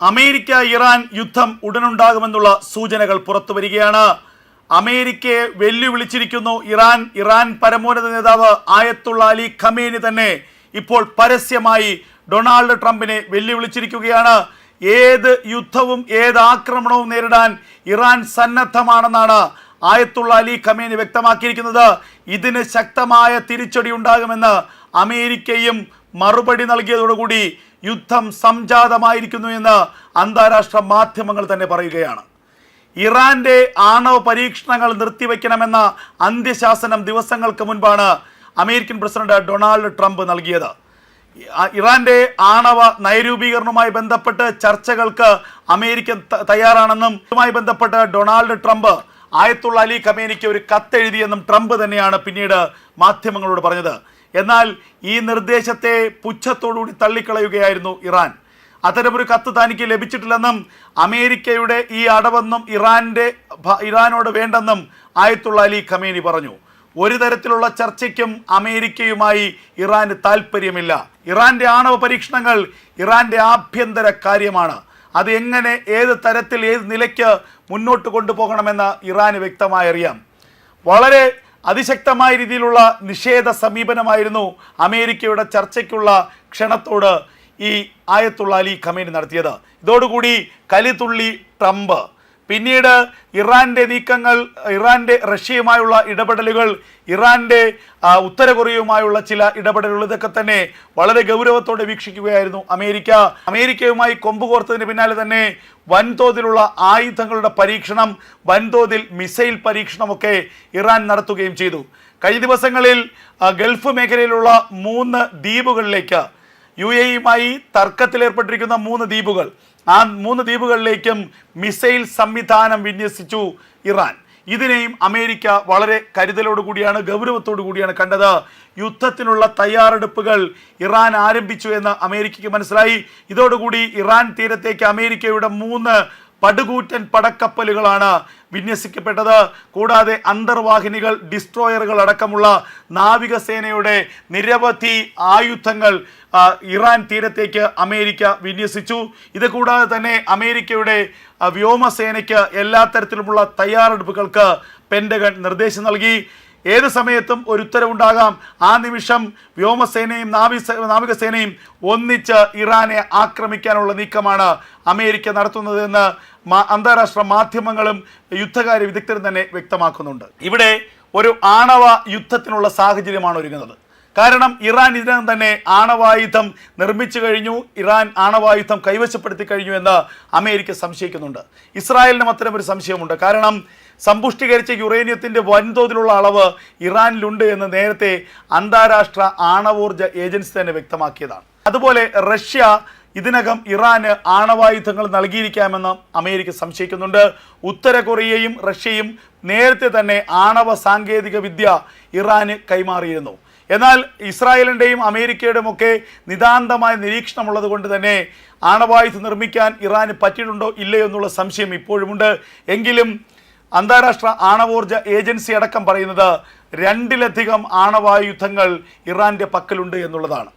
America Iran യുദ്ധം ഉടനുണ്ടാകുമെന്നുള്ള സൂചനകൾ പുറത്തു വരികയാണ്. അമേരിക്കയെ വെല്ലുവിളിച്ചിരിക്കുന്നു ഇറാൻ. ഇറാൻ പരമോന്നത നേതാവ് ആയത്തുള്ള അലി ഖമേനി തന്നെ ഇപ്പോൾ പരസ്യമായി ഡൊണാൾഡ് ട്രംപിനെ വെല്ലുവിളിച്ചിരിക്കുകയാണ്. ഏത് യുദ്ധവും ഏത് ആക്രമണവും നേരിടാൻ ഇറാൻ സന്നദ്ധമാണെന്നാണ് ആയത്തുള്ള അലി ഖമേനി വ്യക്തമാക്കിയിരിക്കുന്നത്. ഇതിന് ശക്തമായ തിരിച്ചടി ഉണ്ടാകുമെന്ന് അമേരിക്കയും മറുപടി നൽകിയതോടുകൂടി യുദ്ധം സംജാതമായിരിക്കുന്നു എന്ന് അന്താരാഷ്ട്ര മാധ്യമങ്ങൾ തന്നെ പറയുകയാണ്. ഇറാന്റെ ആണവ പരീക്ഷണങ്ങൾ നിർത്തിവെക്കണമെന്ന അന്ത്യശാസനം ദിവസങ്ങൾക്ക് മുൻപാണ് അമേരിക്കൻ പ്രസിഡന്റ് ഡൊണാൾഡ് ട്രംപ് നൽകിയത്. ഇറാന്റെ ആണവ നയരൂപീകരണവുമായി ബന്ധപ്പെട്ട് ചർച്ചകൾക്ക് അമേരിക്ക തയ്യാറാണെന്നും ഇതുമായി ബന്ധപ്പെട്ട് ഡൊണാൾഡ് ട്രംപ് ആയത്തുള്ള അലി ഖമേനിക്ക് ഒരു കത്തെഴുതിയെന്നും ട്രംപ് തന്നെയാണ് പിന്നീട് മാധ്യമങ്ങളോട് പറഞ്ഞത്. എന്നാൽ ഈ നിർദ്ദേശത്തെ പുച്ഛത്തോടുകൂടി തള്ളിക്കളയുകയായിരുന്നു ഇറാൻ. അത്തരമൊരു കത്ത് തനിക്ക് ലഭിച്ചിട്ടില്ലെന്നും അമേരിക്കയുടെ ഈ അടവെന്നും ഇറാന്റെ ഇറാനോട് വേണ്ടെന്നും ആയത്തുള്ള അലി ഖമേനി പറഞ്ഞു. ഒരു തരത്തിലുള്ള ചർച്ചയ്ക്കും അമേരിക്കയുമായി ഇറാന് താല്പര്യമില്ല ഇറാന്റെ ആണവ പരീക്ഷണങ്ങൾ ഇറാന്റെ ആഭ്യന്തര കാര്യമാണ്. അത് എങ്ങനെ ഏത് തരത്തിൽ ഏത് നിലയ്ക്ക് മുന്നോട്ട് കൊണ്ടുപോകണമെന്ന് ഇറാന് വ്യക്തമായി അറിയാം വളരെ അതിശക്തമായ രീതിയിലുള്ള നിഷേധ സമീപനമായിരുന്നു അമേരിക്കയുടെ ചർച്ചയ്ക്കുള്ള ക്ഷണത്തോട് ഈ ആയത്തുള്ള അലി ഖമേനി നടത്തിയത്. ഇതോടുകൂടി കലിതുള്ളി ട്രംപ് പിന്നീട് ഇറാന്റെ നീക്കങ്ങൾ ഇറാന്റെ റഷ്യയുമായുള്ള ഇടപെടലുകൾ ഇറാന്റെ ആ, ഉത്തര കൊറിയയുമായുള്ള ചില ഇടപെടലുകൾ ഇതൊക്കെ തന്നെ വളരെ ഗൗരവത്തോടെ വീക്ഷിക്കുകയായിരുന്നു അമേരിക്ക. അമേരിക്കയുമായി കൊമ്പുകോർത്തതിന് പിന്നാലെ തന്നെ വൻതോതിലുള്ള ആയുധങ്ങളുടെ പരീക്ഷണം വൻതോതിൽ മിസൈൽ പരീക്ഷണമൊക്കെ ഇറാൻ നടത്തുകയും ചെയ്തു. കഴിഞ്ഞ ദിവസങ്ങളിൽ ഗൾഫ് മേഖലയിലുള്ള മൂന്ന് ദ്വീപുകളിലേക്ക് യു എയുമായി തർക്കത്തിലേർപ്പെട്ടിരിക്കുന്ന മൂന്ന് ദ്വീപുകൾ ആ മൂന്ന് ദ്വീപുകളിലേക്കും മിസൈൽ സംവിധാനം വിന്യസിച്ചു ഇറാൻ. ഇതിനെയും അമേരിക്ക വളരെ കരുതലോടു കൂടിയാണ് ഗൗരവത്തോടു കൂടിയാണ് കണ്ടത്. യുദ്ധത്തിനുള്ള തയ്യാറെടുപ്പുകൾ ഇറാൻ ആരംഭിച്ചു എന്ന് അമേരിക്കയ്ക്ക് മനസ്സിലായി. ഇതോടുകൂടി ഇറാൻ തീരത്തേക്ക് അമേരിക്കയുടെ മൂന്ന് പടുകൂറ്റൻ പടക്കപ്പലുകളാണ് വിന്യസിക്കപ്പെട്ടത്. കൂടാതെ അന്തർവാഹിനികൾ ഡിസ്ട്രോയറുകൾ അടക്കമുള്ള നാവികസേനയുടെ നിരവധി ആയുധങ്ങൾ ഇറാൻ തീരത്തേക്ക് അമേരിക്ക വിന്യസിച്ചു. ഇത് കൂടാതെ തന്നെ അമേരിക്കയുടെ വ്യോമസേനയ്ക്ക് എല്ലാ തരത്തിലുമുള്ള തയ്യാറെടുപ്പുകൾക്ക് പെൻഡഗൺ നിർദ്ദേശം നൽകി. ഏത് സമയത്തും ഒരു ഉത്തരവുണ്ടാകാം. ആ നിമിഷം വ്യോമസേനയും നാവിക നാവികസേനയും ഒന്നിച്ച് ഇറാനെ ആക്രമിക്കാനുള്ള നീക്കമാണ് അമേരിക്ക നടത്തുന്നതെന്ന് അന്താരാഷ്ട്ര മാധ്യമങ്ങളും യുദ്ധകാര്യ വിദഗ്ധരും തന്നെ വ്യക്തമാക്കുന്നുണ്ട്. ഇവിടെ ഒരു ആണവ യുദ്ധത്തിനുള്ള സാഹചര്യമാണ് ഒരുങ്ങുന്നത്. കാരണം ഇറാൻ ഇതിനകം തന്നെ ആണവായുധം നിർമ്മിച്ചു കഴിഞ്ഞു. ഇറാൻ ആണവായുധം കൈവശപ്പെടുത്തി കഴിഞ്ഞു എന്ന് അമേരിക്ക സംശയിക്കുന്നുണ്ട്. ഇസ്രായേലിനും അത്തരം ഒരു സംശയമുണ്ട്. കാരണം സമ്പുഷ്ടീകരിച്ച യുറേനിയത്തിന്റെ വൻതോതിലുള്ള അളവ് ഇറാനിലുണ്ട് എന്ന് നേരത്തെ അന്താരാഷ്ട്ര ആണവോർജ ഏജൻസി തന്നെ വ്യക്തമാക്കിയതാണ്. അതുപോലെ റഷ്യ ഇതിനകം ഇറാന് ആണവായുധങ്ങൾ നൽകിയിരിക്കാമെന്ന് അമേരിക്ക സംശയിക്കുന്നുണ്ട്. ഉത്തര കൊറിയയും റഷ്യയും നേരത്തെ തന്നെ ആണവ സാങ്കേതിക വിദ്യ ഇറാന് കൈമാറിയിരുന്നു. എന്നാൽ ഇസ്രായേലിന്റെയും അമേരിക്കയുടെയും ഒക്കെ നിതാന്തമായ നിരീക്ഷണമുള്ളത് കൊണ്ട് തന്നെ ആണവായുധം നിർമ്മിക്കാൻ ഇറാന് പറ്റിയിട്ടുണ്ടോ ഇല്ലയോ എന്നുള്ള സംശയം ഇപ്പോഴുമുണ്ട്. എങ്കിലും അന്താരാഷ്ട്ര ആണവോർജ ഏജൻസി അടക്കം പറയുന്നത് രണ്ടിലധികം ആണവായുധങ്ങൾ ഇറാന്റെ പക്കലുണ്ട് എന്നുള്ളതാണ്.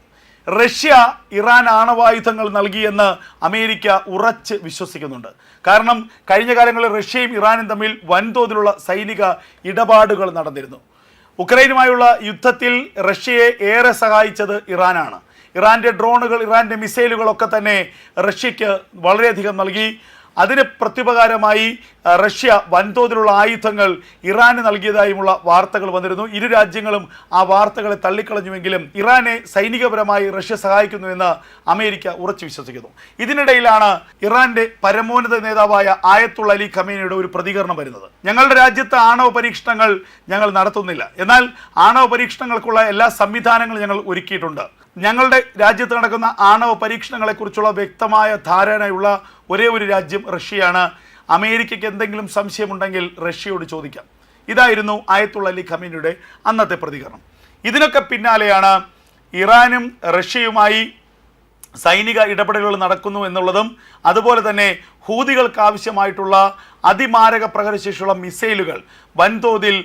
റഷ്യ ഇറാൻ ആണവായുധങ്ങൾ നൽകിയെന്ന് അമേരിക്ക ഉറച്ച് വിശ്വസിക്കുന്നുണ്ട്. കാരണം കഴിഞ്ഞ കാലങ്ങളിൽ റഷ്യയും ഇറാനും തമ്മിൽ വൻതോതിലുള്ള സൈനിക ഇടപാടുകൾ നടന്നിരുന്നു. ഉക്രൈനുമായുള്ള യുദ്ധത്തിൽ റഷ്യയെ ഏറെ സഹായിച്ചത് ഇറാനാണ്. ഇറാന്റെ ഡ്രോണുകൾ ഇറാന്റെ മിസൈലുകളൊക്കെ തന്നെ റഷ്യയ്ക്ക് വളരെയധികം നൽകി. അതിന് പ്രത്യുപകാരമായി റഷ്യ വൻതോതിലുള്ള ആയുധങ്ങൾ ഇറാന് നൽകിയതായുമുള്ള വാർത്തകൾ വന്നിരുന്നു. ഇരു രാജ്യങ്ങളും ആ വാർത്തകളെ തള്ളിക്കളഞ്ഞുവെങ്കിലും ഇറാനെ സൈനികപരമായി റഷ്യ സഹായിക്കുന്നുവെന്ന് അമേരിക്ക ഉറച്ചു വിശ്വസിക്കുന്നു. ഇതിനിടയിലാണ് ഇറാന്റെ പരമോന്നത നേതാവായ ആയത്തുള്ള അലി ഖമേനിയുടെ ഒരു പ്രതികരണം വരുന്നത്. ഞങ്ങളുടെ രാജ്യത്ത് ആണവ പരീക്ഷണങ്ങൾ ഞങ്ങൾ നടത്തുന്നില്ല. എന്നാൽ ആണവ പരീക്ഷണങ്ങൾക്കുള്ള എല്ലാ സംവിധാനങ്ങളും ഞങ്ങൾ ഒരുക്കിയിട്ടുണ്ട്. ഞങ്ങളുടെ രാജ്യത്ത് നടക്കുന്ന ആണവ പരീക്ഷണങ്ങളെക്കുറിച്ചുള്ള വ്യക്തമായ ധാരണയുള്ള ഒരേ ഒരു രാജ്യം റഷ്യയാണ്. അമേരിക്കയ്ക്ക് എന്തെങ്കിലും സംശയമുണ്ടെങ്കിൽ റഷ്യയോട് ചോദിക്കാം. ഇതായിരുന്നു ആയത്തുള്ള അലി ഖമീനിയുടെ അന്നത്തെ പ്രതികരണം. ഇതിനൊക്കെ പിന്നാലെയാണ് ഇറാനും റഷ്യയുമായി സൈനിക ഇടപെടലുകൾ നടക്കുന്നു എന്നുള്ളതും അതുപോലെ തന്നെ ഹൂതികൾക്ക് ആവശ്യമായിട്ടുള്ള അതിമാരക പ്രഹരശേഷിയുള്ള മിസൈലുകൾ വൻതോതിൽ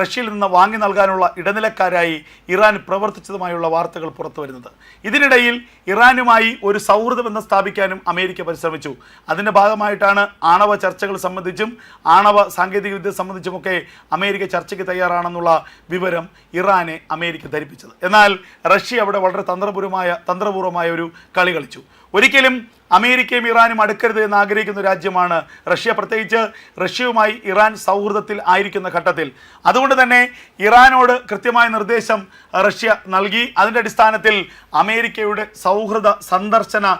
റഷ്യയിൽ നിന്ന് വാങ്ങി നൽകാനുള്ള ഇടനിലക്കാരായി ഇറാൻ പ്രവർത്തിച്ചതുമായുള്ള വാർത്തകൾ പുറത്തു വരുന്നത് ഇതിനിടയിൽ ഇറാനുമായി ഒരു സൗഹൃദ ബന്ധം സ്ഥാപിക്കാനും അമേരിക്ക പരിശ്രമിച്ചു. അതിന്റെ ഭാഗമായിട്ടാണ് ആണവ ചർച്ചകൾ സംബന്ധിച്ചും ആണവ സാങ്കേതികവിദ്യ സംബന്ധിച്ചുമൊക്കെ അമേരിക്ക ചർച്ചയ്ക്ക് തയ്യാറാണെന്നുള്ള വിവരം ഇറാനെ അമേരിക്ക ധരിപ്പിച്ചത്. എന്നാൽ റഷ്യ അവിടെ വളരെ തന്ത്രപൂർവമായ തന്ത്രപൂർവമായ ഒരു കളി കളിച്ചു. ഒരിക്കലും അമേരിക്കയും ഇറാനും അടുക്കരുത് എന്ന് ആഗ്രഹിക്കുന്ന രാജ്യമാണ് റഷ്യ. പ്രത്യേകിച്ച് റഷ്യയുമായി ഇറാൻ സൗഹൃദത്തിൽ ആയിരിക്കുന്ന ഘട്ടത്തിൽ. അതുകൊണ്ട് തന്നെ ഇറാനോട് കൃത്യമായ നിർദ്ദേശം റഷ്യ നൽകി. അതിന്റെ അടിസ്ഥാനത്തിൽ അമേരിക്കയുടെ സൗഹൃദ സന്ദർശന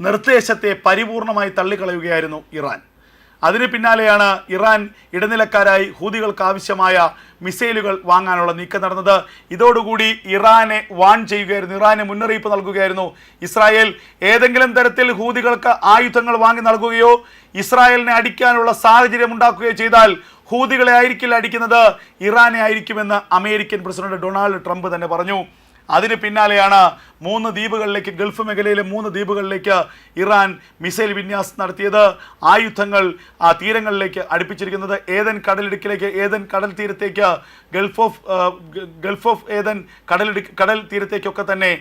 നിർദ്ദേശത്തെ പരിപൂർണമായി തള്ളിക്കളയുകയായിരുന്നു ഇറാൻ. അതിന് പിന്നാലെയാണ് ഇറാൻ ഇടനിലക്കാരായി ഹൂതികൾക്ക് ആവശ്യമായ മിസൈലുകൾ വാങ്ങാനുള്ള നീക്കം നടന്നത്. ഇതോടുകൂടി ഇറാനെ വാൺ ചെയ്യുകയായിരുന്നു ഇറാന് മുന്നറിയിപ്പ് നൽകുകയായിരുന്നു. ഇസ്രായേൽ ഏതെങ്കിലും തരത്തിൽ ഹൂതികൾക്ക് ആയുധങ്ങൾ വാങ്ങി നൽകുകയോ ഇസ്രായേലിനെ അടിക്കാനുള്ള സാഹചര്യം ഉണ്ടാക്കുകയോ ചെയ്താൽ ഹൂതികളെ ആയിരിക്കില്ല അടിക്കുന്നത് ഇറാനെ ആയിരിക്കുമെന്ന് അമേരിക്കൻ പ്രസിഡന്റ് ഡൊണാൾഡ് ട്രംപ് തന്നെ പറഞ്ഞു. അതിന് പിന്നാലെയാണ് മൂന്ന് ദ്വീപുകളിലേക്ക് ഗൾഫ് മേഖലയിലെ മൂന്ന് ദ്വീപുകളിലേക്ക് ഇറാൻ മിസൈൽ വിന്യാസം നടത്തിയത്. ആയുധങ്ങൾ ആ തീരങ്ങളിലേക്ക് അടുപ്പിച്ചിരിക്കുന്നത് ഏതൻ കടലിടുക്കിലേക്ക് ഏതൻ കടൽ തീരത്തേക്ക് Gulf of Gulf of Aden കടലിടു കടൽ തീരത്തേക്കൊക്കെ തന്നെ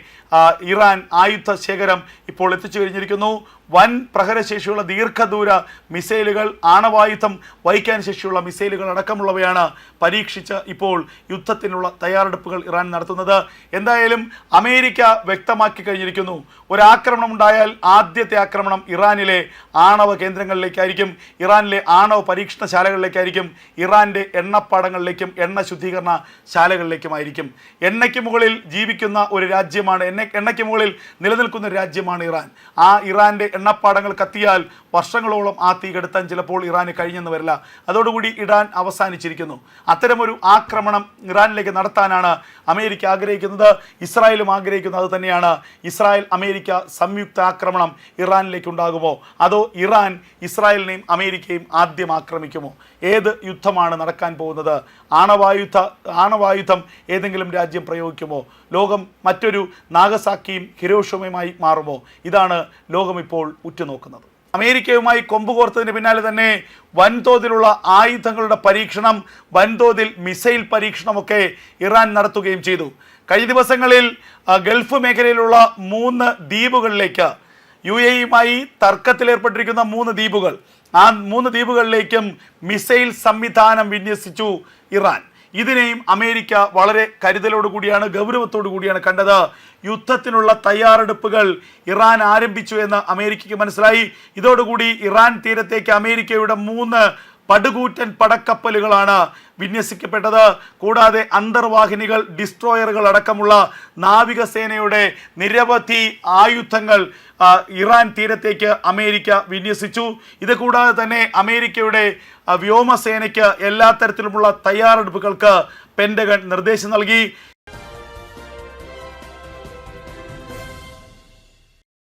ഇറാൻ ആയുധ ശേഖരം ഇപ്പോൾ എത്തിച്ചു കഴിഞ്ഞിരിക്കുന്നു. വൻ പ്രഹരശേഷിയുള്ള ദീർഘദൂര മിസൈലുകൾ ആണവായുധം വഹിക്കാൻ ശേഷിയുള്ള മിസൈലുകൾ അടക്കമുള്ളവയാണ് പരീക്ഷിച്ച് ഇപ്പോൾ യുദ്ധത്തിനുള്ള തയ്യാറെടുപ്പുകൾ ഇറാൻ നടത്തുന്നത്. എന്തായാലും അമേരിക്ക വ്യക്തമാക്കി കഴിഞ്ഞിരിക്കുന്നു. ഒരാക്രമണം ഉണ്ടായാൽ ആദ്യത്തെ ആക്രമണം ഇറാനിലെ ആണവ കേന്ദ്രങ്ങളിലേക്കായിരിക്കും. ഇറാനിലെ ആണവ പരീക്ഷണശാലകളിലേക്കായിരിക്കും ഇറാന്റെ എണ്ണപ്പാടങ്ങളിലേക്കും എണ്ണ ശുദ്ധീകരണ ശാലകളിലേക്കുമായിരിക്കും. എണ്ണയ്ക്ക് മുകളിൽ ജീവിക്കുന്ന ഒരു രാജ്യമാണ് എണ്ണ എണ്ണയ്ക്ക് മുകളിൽ നിലനിൽക്കുന്ന ഒരു രാജ്യമാണ് ഇറാൻ. ആ ഇറാന്റെ എണ്ണപ്പാടങ്ങൾ കത്തിയാൽ വർഷങ്ങളോളം ആ തീ കെടുത്താൻ ചിലപ്പോൾ ഇറാന് കഴിഞ്ഞെന്ന് വരില്ല. അതോടുകൂടി ഇറാൻ അവസാനിച്ചിരിക്കുന്നു. അത്തരമൊരു ആക്രമണം ഇറാനിലേക്ക് നടത്താനാണ് അമേരിക്ക ആഗ്രഹിക്കുന്നത്. ഇസ്രായേലും ആഗ്രഹിക്കുന്നത് അത് തന്നെയാണ് ഇസ്രായേൽ അമേരിക്ക സംയുക്ത ആക്രമണം ഇറാനിലേക്ക് ഉണ്ടാകുമോ അതോ ഇറാൻ ഇസ്രായേലിനെയും അമേരിക്കയും ആദ്യം ആക്രമിക്കുമോ? ഏത് യുദ്ധമാണ് നടക്കാൻ പോകുന്നത്? ആണവായുധ ആണവായുധം ഏതെങ്കിലും രാജ്യം പ്രയോഗിക്കുമോ? ലോകം മറ്റൊരു നാഗസാക്കിയും ഹിരോഷമയുമായി മാറുമോ? ഇതാണ് ലോകം ഇപ്പോൾ ഉറ്റുനോക്കുന്നത്. അമേരിക്കയുമായി കൊമ്പ് കോർത്തതിന് പിന്നാലെ തന്നെ വൻതോതിലുള്ള ആയുധങ്ങളുടെ പരീക്ഷണം വൻതോതിൽ മിസൈൽ പരീക്ഷണമൊക്കെ ഇറാൻ നടത്തുകയും ചെയ്തു. കഴിഞ്ഞ ദിവസങ്ങളിൽ ഗൾഫ് മേഖലയിലുള്ള മൂന്ന് ദ്വീപുകളിലേക്ക് യു എയുമായി തർക്കത്തിലേർപ്പെട്ടിരിക്കുന്ന മൂന്ന് ദ്വീപുകൾ. ആ മൂന്ന് ദ്വീപുകളിലേക്കും മിസൈൽ സംവിധാനം വിന്യസിച്ചു ഇറാൻ. ഇതിനെയും അമേരിക്ക വളരെ കരുതലോടു കൂടിയാണ് ഗൗരവത്തോടു കൂടിയാണ് കണ്ടത്. യുദ്ധത്തിനുള്ള തയ്യാറെടുപ്പുകൾ ഇറാൻ ആരംഭിച്ചു എന്ന് അമേരിക്കയ്ക്ക് മനസ്സിലായി. ഇതോടുകൂടി ഇറാൻ തീരത്തേക്ക് അമേരിക്കയുടെ മൂന്ന് പടുകൂറ്റൻ പടക്കപ്പലുകളാണ് വിന്യസിക്കപ്പെട്ടത്. കൂടാതെ അന്തർവാഹിനികൾ ഡിസ്ട്രോയറുകൾ അടക്കമുള്ള നാവികസേനയുടെ നിരവധി ആയുധങ്ങൾ ഇറാൻ തീരത്തേക്ക് അമേരിക്ക വിന്യസിച്ചു. ഇത് കൂടാതെ തന്നെ അമേരിക്കയുടെ വ്യോമസേനയ്ക്ക് എല്ലാ തരത്തിലുമുള്ള തയ്യാറെടുപ്പുകൾക്ക് പെൻഡഗൺ നിർദ്ദേശം നൽകി.